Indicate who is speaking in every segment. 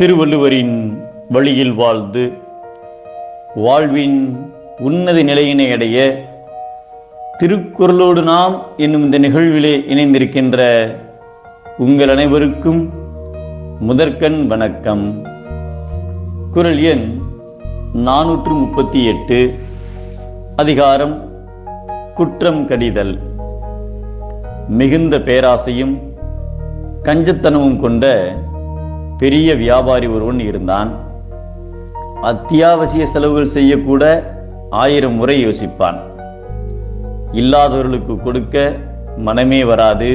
Speaker 1: திருவள்ளுவரின் வழியில் வாழ்ந்து வாழ்வின் உன்னத நிலையினை அடைய திருக்குறளோடு நாம் என்னும் இந்த நிகழ்விலே இணைந்திருக்கின்ற உங்கள் அனைவருக்கும் முதற்கண் வணக்கம். குரல் எண் நானூற்று முப்பத்தி எட்டு அதிகாரம் குற்றம் கடிதல். மிகுந்த பேராசையும் கஞ்சத்தனமும் கொண்ட பெரிய வியாபாரி ஒருவன் இருந்தான். அத்தியாவசிய செலவுகள் செய்யக்கூட ஆயிரம் முறை யோசிப்பான். இல்லாதவர்களுக்கு கொடுக்க மனமே வராது.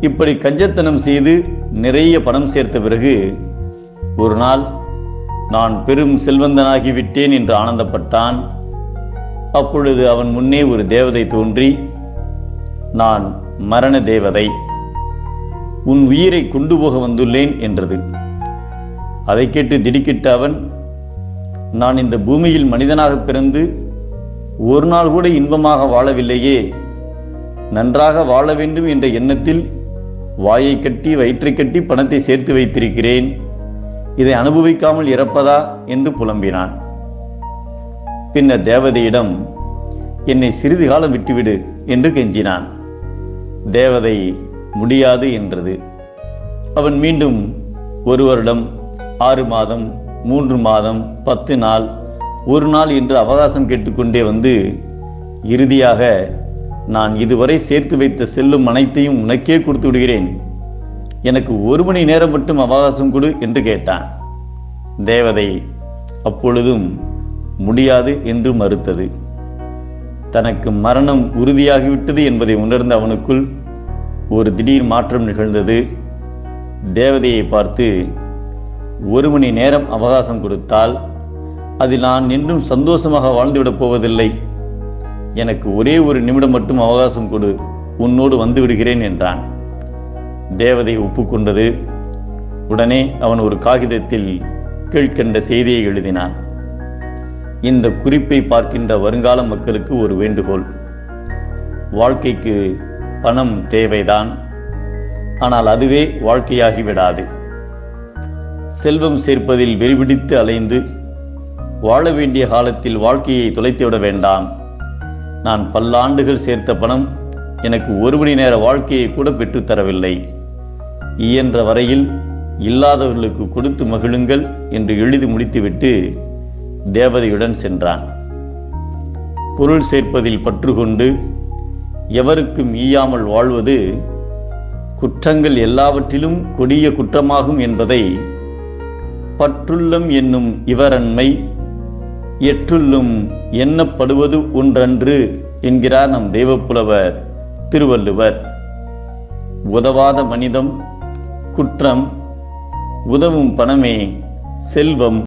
Speaker 1: இப்படி கஞ்சத்தனம் செய்து நிறைய பணம் சேர்த்த பிறகு ஒரு நாள் நான் பெரும் செல்வந்தனாகிவிட்டேன் என்று ஆனந்தப்பட்டான். அப்பொழுது அவன் முன்னே ஒரு தேவதை தோன்றி நான் மரண தேவதை. உன் உயிரை கொண்டு போக வந்துள்ளேன் என்றது. அதை கேட்டு திடுக்கிட்ட அவன் நான் இந்த பூமியில் மனிதனாக பிறந்து ஒரு நாள் கூட இன்பமாக வாழவில்லையே. நன்றாக வாழ வேண்டும் என்ற எண்ணத்தில் வாயை கட்டி வயிற்றை கட்டி பணத்தை சேர்த்து வைத்திருக்கிறேன். இதை அனுபவிக்காமல் இறப்பதா? என்று புலம்பினான். பின்னர் தேவதையிடம் என்னை சிறிது காலம் விட்டுவிடு என்று கெஞ்சினான். தேவதை முடியாது என்றது. அவன் மீண்டும் ஒரு வருடம் ஆறு மாதம் மூன்று மாதம் பத்து நாள் ஒரு நாள் என்று அவகாசம் கேட்டுக்கொண்டே வந்து இறுதியாக நான் இதுவரை சேர்த்து வைத்த செல்லும் அனைத்தையும் உனக்கே கொடுத்து விடுகிறேன். எனக்கு ஒரு மணி நேரம் மட்டும் அவகாசம் கொடு என்று கேட்டான். தேவதை அப்பொழுதும் முடியாது என்று மறுத்தது. தனக்கு மரணம் உறுதியாகிவிட்டது என்பதை உணர்ந்த அவனுக்குள் ஒரு திடீர் மாற்றம் நிகழ்ந்தது. தேவதையை பார்த்து ஒரு மணி நேரம் அவகாசம் கொடுத்தால் அதில் நான் என்றும் சந்தோஷமாக வாழ்ந்துவிடப் போவதில்லை. எனக்கு ஒரே ஒரு நிமிடம் மட்டும் அவகாசம் கொடு உன்னோடு வந்து விடுகிறேன் என்றான். தேவதை ஒப்புக்கொண்டது. உடனே அவன் ஒரு காகிதத்தில் கீழ்கண்ட செய்தியை எழுதினான். இந்த குறிப்பை பார்க்கின்ற வருங்கால மக்களுக்கு ஒரு வேண்டுகோள். வாழ்க்கைக்கு பணம் தேவைதான். ஆனால் அதுவே வாழ்க்கையாகி விடாது செல்வம் சேர்ப்பதில் வெறிபிடித்து அலைந்து வாழ வேண்டிய காலத்தில் வாழ்க்கையை தொலைத்துவிட வேண்டாம். நான் பல்லாண்டுகள் சேர்த்த பணம் எனக்கு ஒரு மணி நேர வாழ்க்கையை கூட பெற்றுத் தரவில்லை. இயன்ற வரையில் இல்லாதவர்களுக்கு கொடுத்து மகிழுங்கள் என்று எழுதி முடித்துவிட்டு தேவதையுடன் சென்றான். பொருள் சேர்ப்பதில் பற்று கொண்டு எவருக்கும் ஈயாமல் வாழ்வது குற்றங்கள் எல்லாவற்றிலும் கொடிய குற்றமாகும் என்பதை பற்றுள்ளம் என்னும் இவரன்மை எற்றுள்ளும் எண்ணப்படுவது ஒன்றன்று என்கிறார் நம் தெய்வப்புலவர் திருவள்ளுவர். உதவாத மனிதம் குற்றம் உதவும் பணமே செல்வம்.